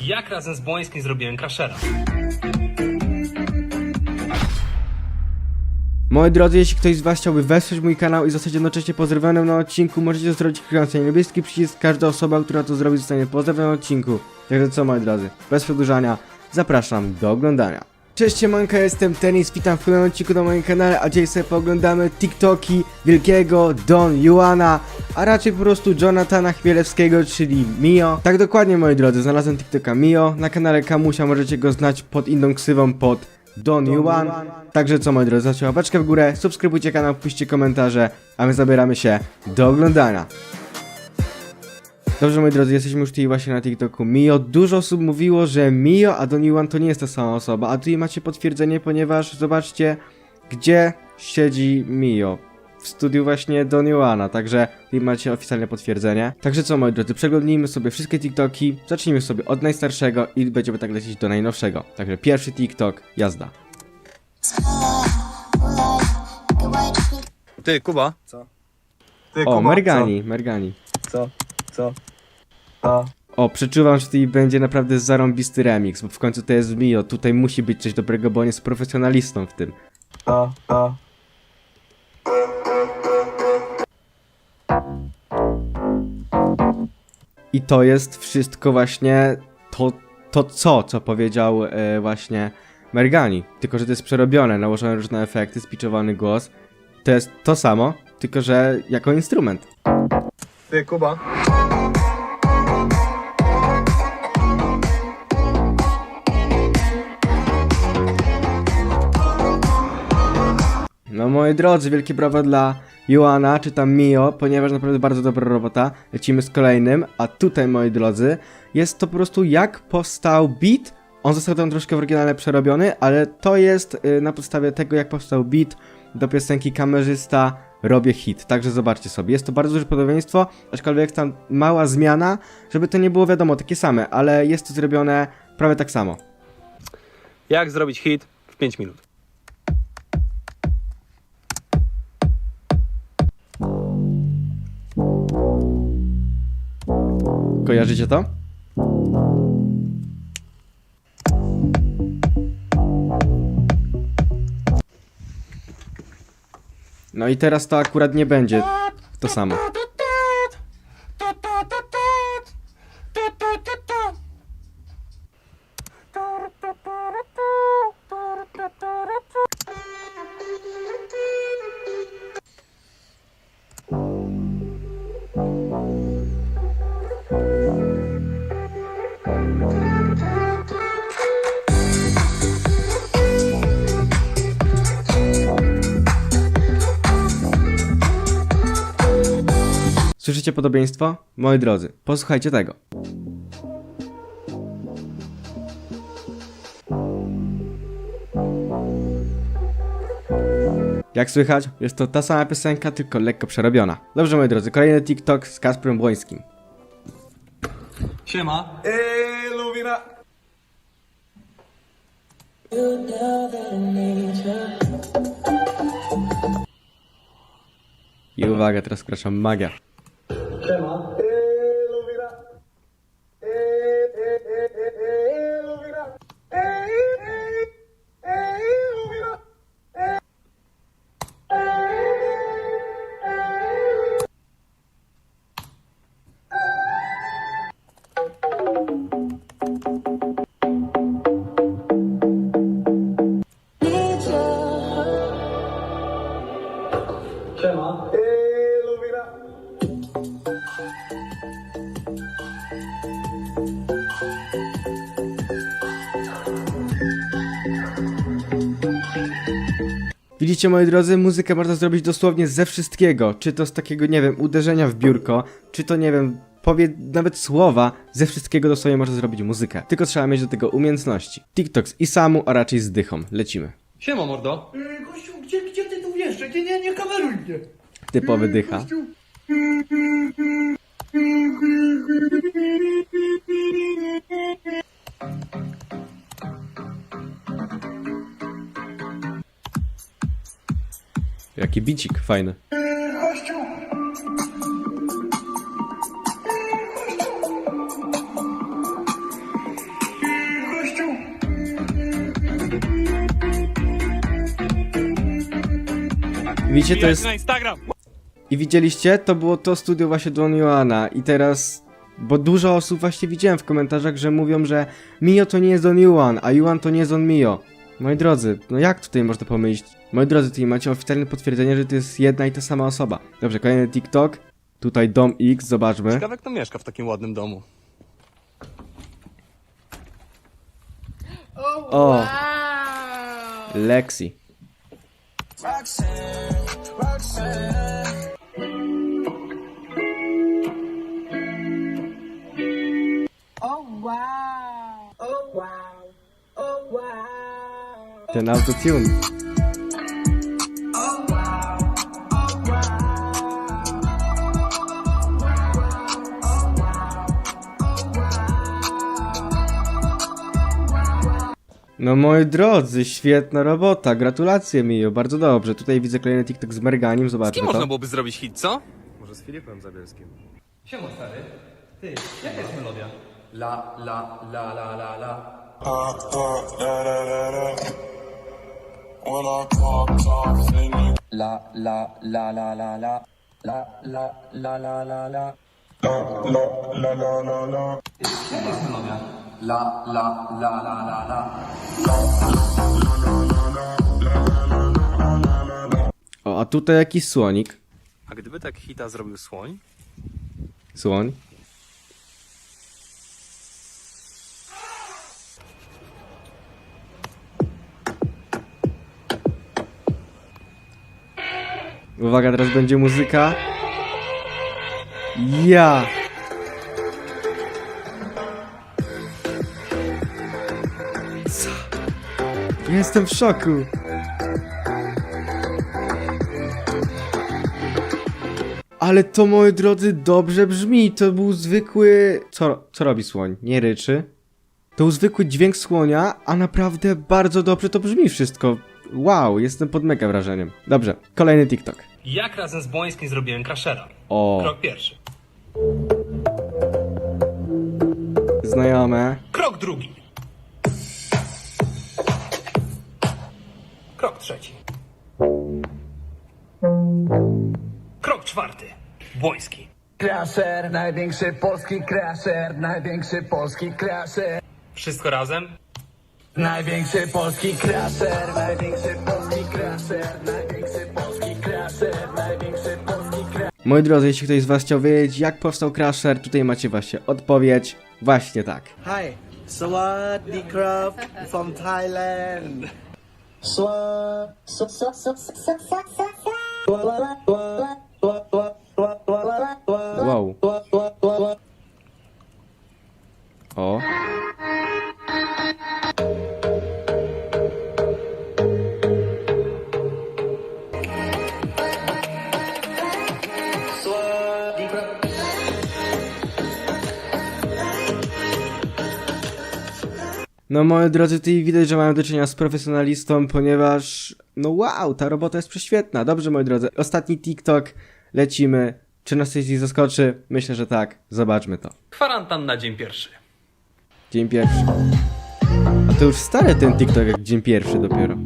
Jak razem z Błońskim zrobiłem crashera. Moi drodzy, jeśli ktoś z was chciałby wesprzeć mój kanał i zostać jednocześnie pozdrowionym na odcinku, możecie zrobić klikając na niebieski przycisk. Każda osoba, która to zrobi, zostanie pozdrowiona na odcinku. Także co, moi drodzy, bez przedłużania, zapraszam do oglądania. Cześć, siemanka, jestem Tenis, witam w kolejnym odcinku na moim kanale, a dzisiaj sobie pooglądamy TikToki wielkiego Don Juana, a raczej po prostu Jonathana Chmielewskiego, czyli Mio. Tak dokładnie, moi drodzy, znalazłem TikToka Mio, na kanale Kamusia możecie go znać pod inną ksywą pod Don Juan. Także co, moi drodzy, zostawcie łapeczkę w górę, subskrybujcie kanał, piszcie komentarze, a my zabieramy się do oglądania. Dobrze, moi drodzy, jesteśmy już tutaj właśnie na TikToku Mio. Dużo osób mówiło, że Mio a Don Juan to nie jest ta sama osoba, a tutaj macie potwierdzenie, ponieważ zobaczcie, gdzie siedzi Mio. W studiu właśnie Don Juana, także tutaj macie oficjalne potwierdzenie. Także co, moi drodzy, przeglądnijmy sobie wszystkie TikToki, zacznijmy sobie od najstarszego i będziemy tak lecieć do najnowszego. Także pierwszy TikTok, jazda. Ty, Kuba. Ty, O, Kuba, Mergani, Mergani. Co? Co? Co? O, przeczuwam, że tutaj będzie naprawdę zarąbisty remix, bo w końcu to jest Mio, tutaj musi być coś dobrego, bo on jest profesjonalistą w tym. I to jest wszystko właśnie to, to co, co powiedział e, właśnie Mergani. Tylko, że to jest przerobione, nałożone różne efekty, spiczowany głos. To jest to samo, tylko że jako instrument. Ty, Kuba. Moi drodzy, wielkie brawo dla Joana, czy tam Mio, ponieważ naprawdę bardzo dobra robota. Lecimy z kolejnym, a tutaj moi drodzy, jest to po prostu jak powstał beat. On został tam troszkę w oryginale przerobiony, ale to jest y, na podstawie tego jak powstał beat do piosenki Kamerzysta Robię hit. Także zobaczcie sobie, jest to bardzo duże podobieństwo, aczkolwiek tam mała zmiana, żeby to nie było wiadomo takie same, ale jest to zrobione prawie tak samo. Jak zrobić hit w 5 minut? Kojarzycie to? No i teraz to akurat nie będzie to samo. Słyszycie podobieństwo? Moi drodzy, posłuchajcie tego. Jak słychać, jest to ta sama piosenka, tylko lekko przerobiona. Dobrze, moi drodzy, kolejny TikTok z Kasprem Błońskim. Siema. Eee, Lubina. I uwaga, teraz wkraczam magia. Eee, Lubina. Widzicie, moi drodzy, muzykę można zrobić dosłownie ze wszystkiego. Czy to z takiego, nie wiem, uderzenia w biurko, czy to, nie wiem, powie nawet słowa, ze wszystkiego dosłownie można zrobić muzykę. Tylko trzeba mieć do tego umiejętności. TikTok z Isamu, a raczej z Dychą. Lecimy. Siema mordo. Gościu, gdzie, gdzie ty tu wiesz? Nie, nie, nie kameruj mnie! Typowy Dycha. Jaki bicik fajny. Widzicie, to jest... na Instagram! I widzieliście? To było to studio właśnie Don Joana i teraz... Bo dużo osób właśnie widziałem w komentarzach, że mówią, że Mio to nie jest Don Juan, a Juan to nie jest Don Mio. Moi drodzy, no jak tutaj można pomylić Moi drodzy, tutaj macie oficjalne potwierdzenie, że to jest jedna i ta sama osoba. Dobrze, kolejny TikTok. Tutaj Dom X, zobaczmy. Ciekawe kto mieszka w takim ładnym domu. O! Lexi. Oh wow. Oh wow. Oh wow. Ten autotune. No moi drodzy, świetna robota, gratulacje Mio, bardzo dobrze. Tutaj widzę kolejny TikTok z Merganim, Z kim zobaczmy można to. byłoby zrobić hit, co? Może z Filipem Zabielskim. Siema stary. Ty, jaka jest melodia? La, la, la, la, la, la. La, la, la, la, la, la. La, la, la, la, la, la. la la la la la la. La, la, la. O, a tutaj jakiś słonik. A gdyby tak hita zrobił słoń? Słoń. Uwaga, teraz będzie muzyka. Ja! Jestem w szoku. Ale to, moi drodzy, dobrze brzmi. To był zwykły... Co, co robi słoń? Nie ryczy. To był zwykły dźwięk słonia, a naprawdę bardzo dobrze to brzmi wszystko. Wow, jestem pod mega wrażeniem. Dobrze, kolejny TikTok. Jak razem z Błońskim zrobiłem Crashera? O, Krok pierwszy. znajome. Krok drugi. Trzeci. Krok czwarty. Błoński. Crasher, największy polski crasher, największy polski crasher. Wszystko razem? Największy polski crasher, największy polski crasher, największy polski crasher, największy polski crasher. Moi drodzy, jeśli ktoś z was chciał wiedzieć, jak powstał Crasher, tutaj macie właśnie odpowiedź. Właśnie tak. Hi. Sawadee Krab from Thailand. Swa, swa, swa, swa, swa, swa, swa, swa, swa, swa, swa, swa, No moi drodzy, tutaj widać, że mają do czynienia z profesjonalistą, ponieważ no wow, ta robota jest prześwietna. Dobrze moi drodzy, ostatni TikTok, lecimy. Czy nas coś zaskoczy? Myślę, że tak. Zobaczmy to. Kwarantan na dzień pierwszy. Dzień pierwszy. A to już stary ten TikTok, jak dzień pierwszy dopiero.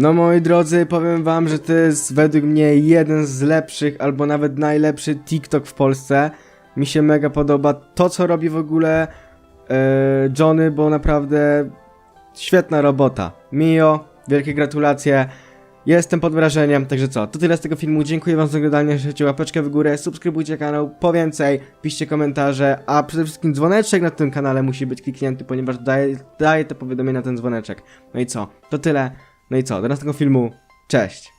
No moi drodzy, powiem wam, że to jest według mnie jeden z lepszych, albo nawet najlepszy TikTok w Polsce. Mi się mega podoba to, co robi w ogóle e, Johnny, bo naprawdę świetna robota. Mio, wielkie gratulacje. Jestem pod wrażeniem, także co, to tyle z tego filmu. Dziękuję wam za oglądanie, jeśli łapeczkę w górę, subskrybujcie kanał po więcej, piszcie komentarze, a przede wszystkim dzwoneczek na tym kanale musi być kliknięty, ponieważ daje, daje te powiadomienia ten dzwoneczek. No i co, to tyle. No i co, do następnego filmu, cześć!